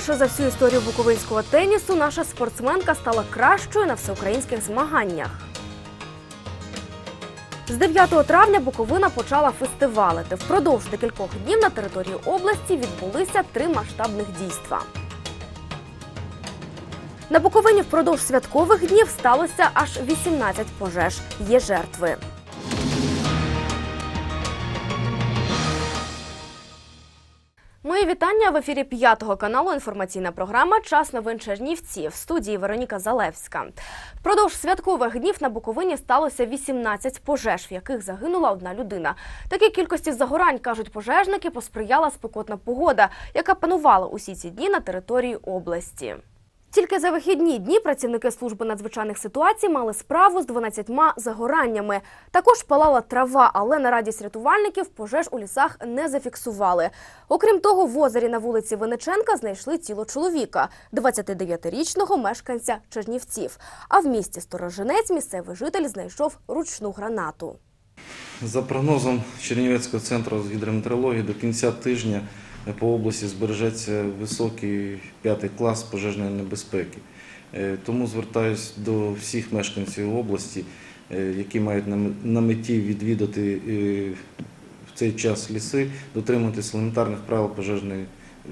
Вперше за всю історію буковинського тенісу наша спортсменка стала кращою на всеукраїнських змаганнях. З 9 травня Буковина почала фестивалити. Впродовж декількох днів на території області відбулися три масштабних дійства. На Буковині впродовж святкових днів сталося аж 18 пожеж. Є жертви. Мої вітання в ефірі п'ятого каналу. Інформаційна програма Час новин Чернівці в студії Вероніка Залевська. Впродовж святкових днів на Буковині сталося 18 пожеж, в яких загинула одна людина. Такій кількості загорань кажуть пожежники, посприяла спекотна погода, яка панувала усі ці дні на території області. Тільки за вихідні дні працівники служби надзвичайних ситуацій мали справу з 12 загораннями. Також палала трава, але на радість рятувальників пожеж у лісах не зафіксували. Окрім того, в озері на вулиці Винниченка знайшли тіло чоловіка, 29-річного мешканця Чернівців. А в місті Сторожинець місцевий житель знайшов ручну гранату. За прогнозом Чернівецького центру з гідрометеорології до кінця тижня по області збережеться високий п'ятий клас пожежної небезпеки. Е, Тому звертаюся до всіх мешканців області, е, які мають на меті відвідати е, в цей час ліси, дотримуватись елементарних правил пожежної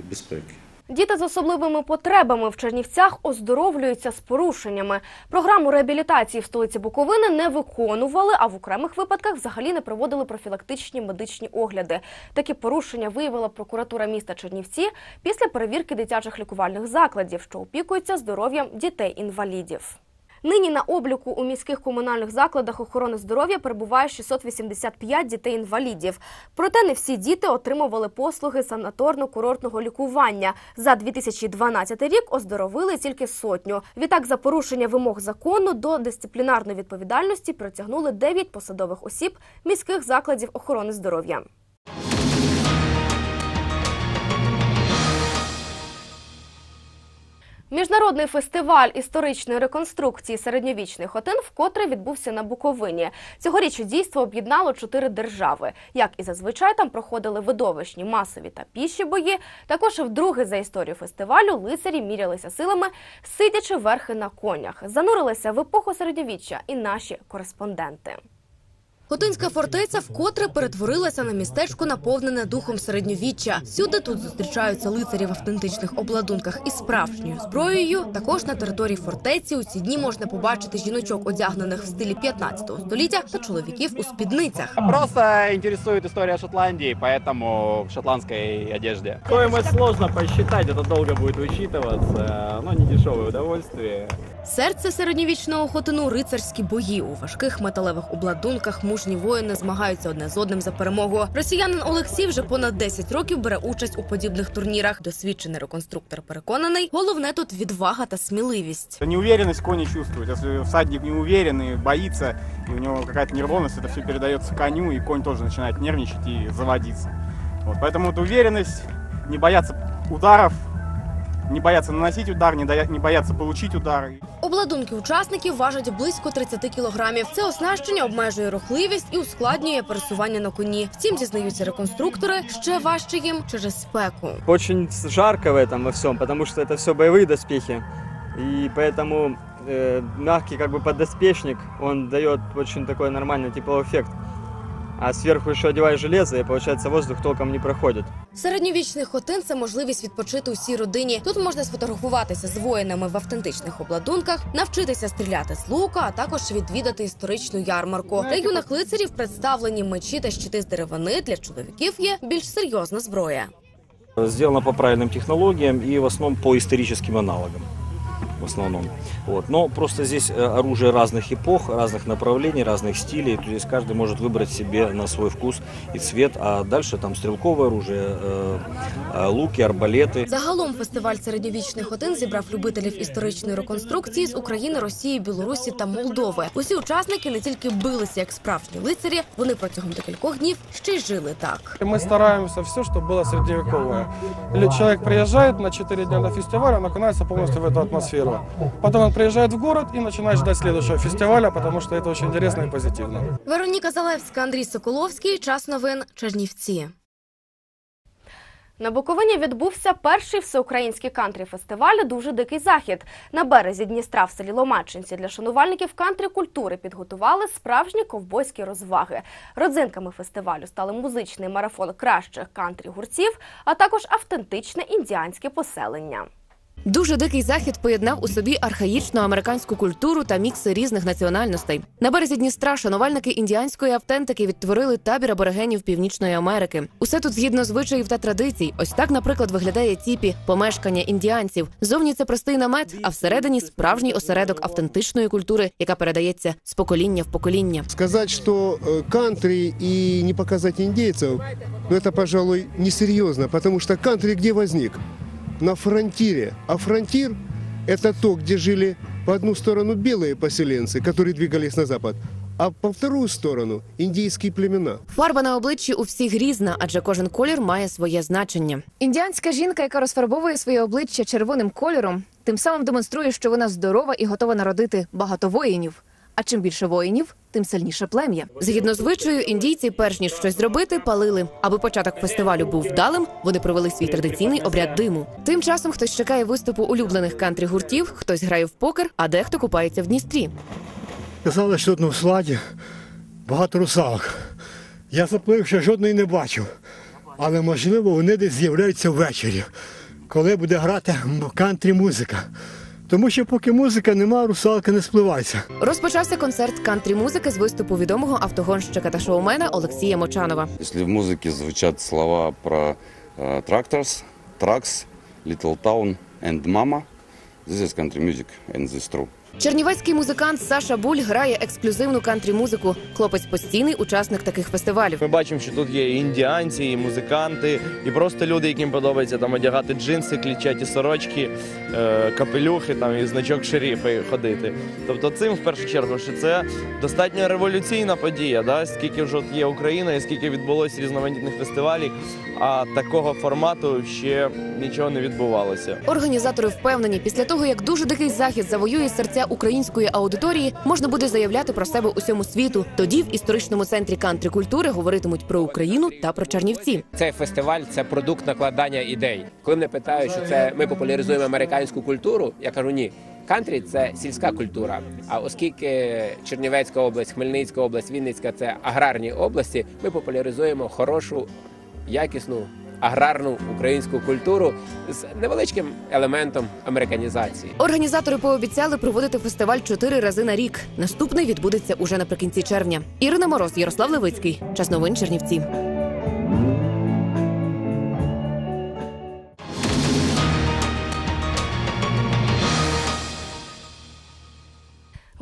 безпеки. Діти з особливими потребами в Чернівцях оздоровлюються з порушеннями. Програму реабілітації в столиці Буковини не виконували, а в окремих випадках взагалі не проводили профілактичні медичні огляди. Такі порушення виявила прокуратура міста Чернівці після перевірки дитячих лікувальних закладів, що опікуються здоров'ям дітей-інвалідів. Нині на обліку у міських комунальних закладах охорони здоров'я перебуває 685 дітей-інвалідів. Проте не всі діти отримували послуги санаторно-курортного лікування. За 2012 рік оздоровили тільки сотню. Відтак, за порушення вимог закону до дисциплінарної відповідальності притягнули 9 посадових осіб міських закладів охорони здоров'я. Міжнародний фестиваль історичної реконструкції середньовічних хотин вкотре відбувся на Буковині. Цьогоріч дійство об'єднало чотири держави. Як і зазвичай там проходили видовищні масові та піші бої. Також вдруге за історію фестивалю лицарі мірялися силами, сидячи верхи на конях. Занурилися в епоху середньовіччя і наші кореспонденти. Хотинська фортеця вкотре перетворилася на містечко, наповнене духом середньовіччя. Сюди тут зустрічаються лицарі в автентичних обладунках із справжньою зброєю. Також на території фортеці у ці дні можна побачити жіночок, одягнених в стилі 15 століття, та чоловіків у спідницях. Просто интересует история Шотландии, поэтому в шотландской одежде. Стоимость сложно посчитать, это долго будет вычитываться, но не дешевое удовольствие. Серце середньовічного хотину рицарські бої у важких металевих обладунках. Мужні воїни змагаються одне з одним за перемогу. Росіянин Олексій вже понад 10 років бере участь у подібних турнірах. Досвідчений реконструктор переконаний, головне тут відвага та сміливість. Неуверенность кони чувствует. Если всадник не уверен и боится, и у него какая-то нервозность, это все передается коню, и конь тоже начинает нервничать и заводиться. Вот, поэтому вот уверенность, не бояться ударов, не бояться наносить удар, не, дая- не бояться получить удар. Обладунки учасників важать близько 30 кілограмів. Це оснащення обмежує рухливість і ускладнює пересування на коні. Втім, дізнаються реконструктори, ще важче їм через спеку. Очень жарко в этом во всем, потому что это все боевые доспехи. И поэтому э, мягкий как бы поддоспешник, он дает очень такой нормальный тепловой эффект. А сверху еще одеваешь железо, и получается воздух толком не проходит. Середньовічний хотин це можливість відпочити усій родині. Тут можна сфотографуватися з воїнами в автентичних обладунках, навчитися стріляти з лука, а також відвідати історичну ярмарку. Для юних лицарів представлені мечі та щити з деревини. Для чоловіків є більш серйозна зброя. Сделано по правильным технологиям и в основном по историческим аналогам В основном. Вот. Но просто здесь э, оружие разных эпох, разных направлений, разных стилей. То есть каждый может выбрать себе на свой вкус и цвет. А дальше там стрелковое оружие, э, э, луки, арбалеты. Загалом фестиваль середньовічних хотин зібрав любителів історичної реконструкції з України, Росії, Білорусі та Молдови. Усі учасники не тільки билися як справжні лицарі, вони протягом декількох днів ще й жили так. Мы стараемся все, чтобы было средневековое. Или человек приезжает на 4 дня на фестиваль, он окунается полностью в эту атмосферу. Потом он приезжает в город и начинает ждать следующего фестиваля, потому что это очень интересно и позитивно. Вероніка Залевська, Андрій Соколовський. Час новин Чернівці. На Буковині відбувся перший всеукраїнський кантрі-фестиваль Дуже дикий захід. На березі Дністра в селі Ломачинці для шанувальників кантрі-культури підготували справжні ковбойські розваги. Родзинками фестивалю стали музичний марафон кращих кантрі-гурців, а також автентичне індіанське поселення. Дуже дикий захід поєднав у собі архаїчну американську культуру та мікси різних національностей. На березі Дністра шанувальники індіанської автентики відтворили табір аборигенів Північної Америки. Усе тут згідно звичаїв та традицій. Ось так, наприклад, виглядає тіпі помешкання індіанців. Зовні це простий намет, а всередині справжній осередок автентичної культури, яка передається з покоління в покоління. Сказать, что э, кантри и не показать индейцев, ну это, пожалуй, несерьезно, потому что кантри где возник? На фронтире. А фронтир – это то, где жили по одну сторону белые поселенцы, которые двигались на запад, а по вторую сторону – индейские племена. Фарба на обличчі у всіх різна, адже кожен колір має своє значення. Індіанська жінка, яка розфарбовує своє обличчя червоним кольором, тим самим демонструє, що вона здорова і готова народити багато воїнів. А чим більше воїнів, тим сильніше плем'я. Згідно звичаю, індійці, перш ніж щось зробити, палили. Аби початок фестивалю був вдалим, вони провели свій традиційний обряд диму. Тим часом хтось чекає виступу улюблених кантрі гуртів, хтось грає в покер, а дехто купається в Дністрі. Казали, що тут на складі багато русалок. Я заплив, що жодної не бачив. Але можливо вони десь з'являються ввечері, коли буде грати кантрі музика. Тому що поки музика нема, русалка не спливається. Розпочався концерт кантрі музики з виступу відомого автогонщика та шоумена Олексія Мочанова. Якщо в музиці звучать слова про тракторс, тракс, trucks, little town and mama, this is country music and this true. Чернівецький музикант Саша Буль грає ексклюзивну кантрі музику. Хлопець постійний учасник таких фестивалів. Ми бачимо, що тут є і індіанці, і музиканти, і просто люди, яким подобається там одягати джинси, клітчаті сорочки, е, капелюхи там і значок шерифа ходити. Тобто, цим в першу чергу, що це достатньо революційна подія, да? скільки вже є Україна, і скільки відбулося різноманітних фестивалів, а такого формату ще нічого не відбувалося. Організатори впевнені, після того як дуже дикий захід завоює серця української аудиторії, можна буде заявляти про себе усьому світу. Тоді в історичному центрі кантрі культури говоритимуть про Україну та про Чернівці. Цей фестиваль це продукт накладання ідей. Коли мене питають, що це ми популяризуємо американську культуру, я кажу ні. Кантрі це сільська культура. А оскільки Чернівецька область, Хмельницька область, Вінницька це аграрні області, ми популяризуємо хорошу, якісну аграрну українську культуру з невеличким елементом американізації. Організатори пообіцяли проводити фестиваль чотири рази на рік. Наступний відбудеться уже наприкінці червня. Ірина Мороз, Ярослав Левицький. Час новин Чернівці.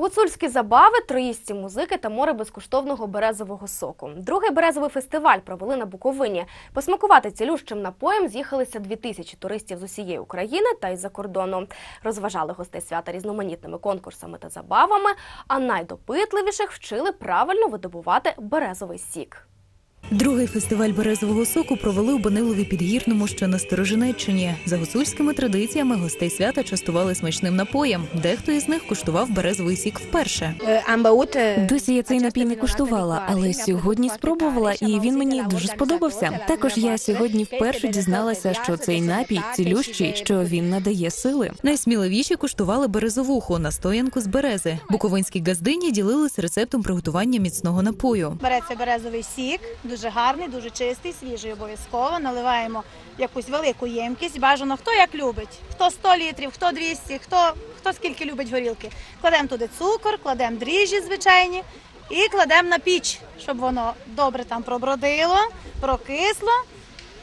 Гуцульські забави, троїсті музики та море безкоштовного березового соку. Другий березовий фестиваль провели на Буковині. Посмакувати цілющим напоєм з'їхалися дві тисячі туристів з усієї України та із-за кордону. Розважали гостей свята різноманітними конкурсами та забавами, а найдопитливіших вчили правильно видобувати березовий сік. Другий фестиваль березового соку провели у Банилові Підгірному, що на Сторожинеччині. За гуцульськими традиціями гостей свята частували смачним напоєм. Дехто із них куштував березовий сік вперше. Досі я цей напій не куштувала, але сьогодні спробувала, і він мені дуже сподобався. Також я сьогодні вперше дізналася, що цей напій цілющий, що він надає сили. Найсміливіші куштували березовуху настоянку з берези. Буковинські газдині ділились рецептом приготування міцного напою. Береться березовий сік, дуже гарний, дуже чистий, свіжий обов'язково. Наливаємо якусь велику ємкість. Бажано хто як любить. Хто 100 літрів, хто 200, хто, хто скільки любить горілки. Кладемо туди цукор, кладемо дріжджі звичайні і кладемо на піч, щоб воно добре там пробродило, прокисло.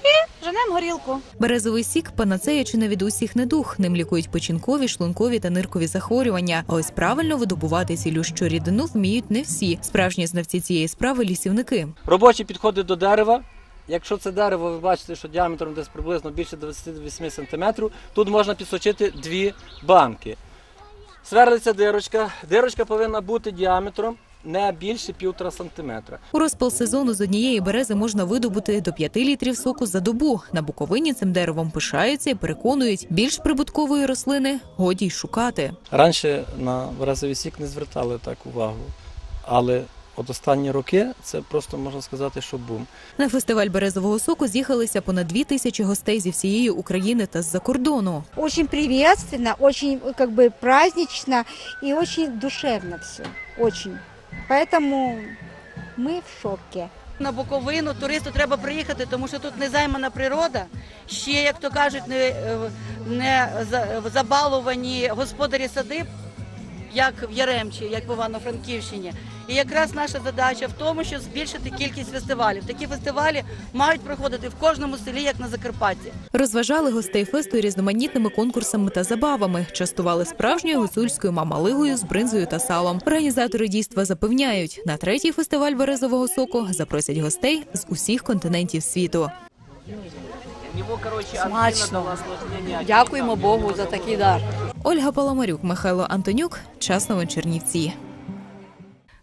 І женемо горілку. Березовий сік панацея чи не від усіх недух. Ним лікують печінкові, шлункові та ниркові захворювання. А ось правильно видобувати цілющу рідину вміють не всі. Справжні знавці цієї справи лісівники. Робочі підходи до дерева. Якщо це дерево, ви бачите, що діаметром десь приблизно більше 28 см, тут можна підсочити дві банки. Сверлиться дирочка. Дирочка повинна бути діаметром не більше півтора сантиметра. У розпал сезону з однієї берези можна видобути до 5 літрів соку за добу. На Буковині цим деревом пишаються і переконують, більш прибуткової рослини годі й шукати. Раніше на березовий сік не звертали так увагу, але от останні роки це просто можна сказати, що бум. На фестиваль березового соку з'їхалися понад дві тисячі гостей зі всієї України та з-за кордону. Очень приветственно, очень как бы празднично и очень душевно все. Очень. Поэтому мы в шоке. На Буковину туристу треба приїхати, тому що тут незаймана природа. Ще, як то кажуть, не, не за- забаловані господарі садиб, як в Яремчі, як в Івано-Франківщині. І якраз наша задача в тому, щоб збільшити кількість фестивалів. Такі фестивалі мають проходити в кожному селі, як на Закарпатті. Розважали гостей фесту різноманітними конкурсами та забавами, частували справжньою гуцульською мамалигою з бринзою та салом. Організатори дійства запевняють, на третій фестиваль березового соку запросять гостей з усіх континентів світу. Смачно. Дякуємо Богу за такий дар. Ольга Паламарюк, Михайло Антонюк. Час новин Чернівці.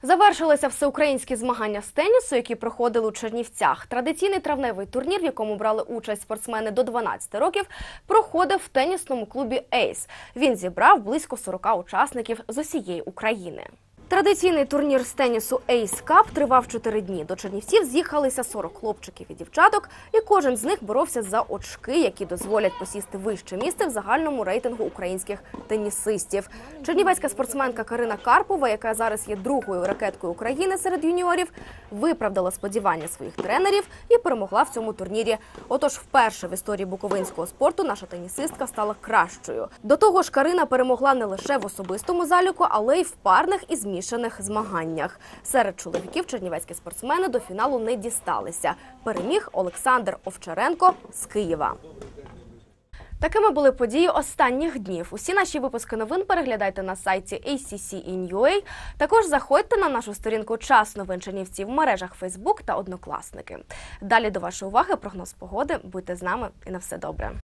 Завершилися всеукраїнські змагання з тенісу, які проходили у Чернівцях. Традиційний травневий турнір, в якому брали участь спортсмени до 12 років, проходив в тенісному клубі Ейс. Він зібрав близько 40 учасників з усієї України. Традиційний турнір з тенісу Ace Cup тривав 4 дні. До Чернівців з'їхалися 40 хлопчиків і дівчаток, і кожен з них боровся за очки, які дозволять посісти вище місце в загальному рейтингу українських тенісистів. Чернівецька спортсменка Карина Карпова, яка зараз є другою ракеткою України серед юніорів, виправдала сподівання своїх тренерів і перемогла в цьому турнірі. Отож, вперше в історії буковинського спорту наша тенісистка стала кращою. До того ж, Карина перемогла не лише в особистому заліку, але й в парних і змішаних змаганнях. Серед чоловіків чернівецькі спортсмени до фіналу не дісталися. Переміг Олександр Овчаренко з Києва. Такими були події останніх днів. Усі наші випуски новин переглядайте на сайті ACC.in.ua. Також заходьте на нашу сторінку Час новин Чернівців в мережах Facebook та Однокласники. Далі до вашої уваги прогноз погоди. Будьте з нами і на все добре.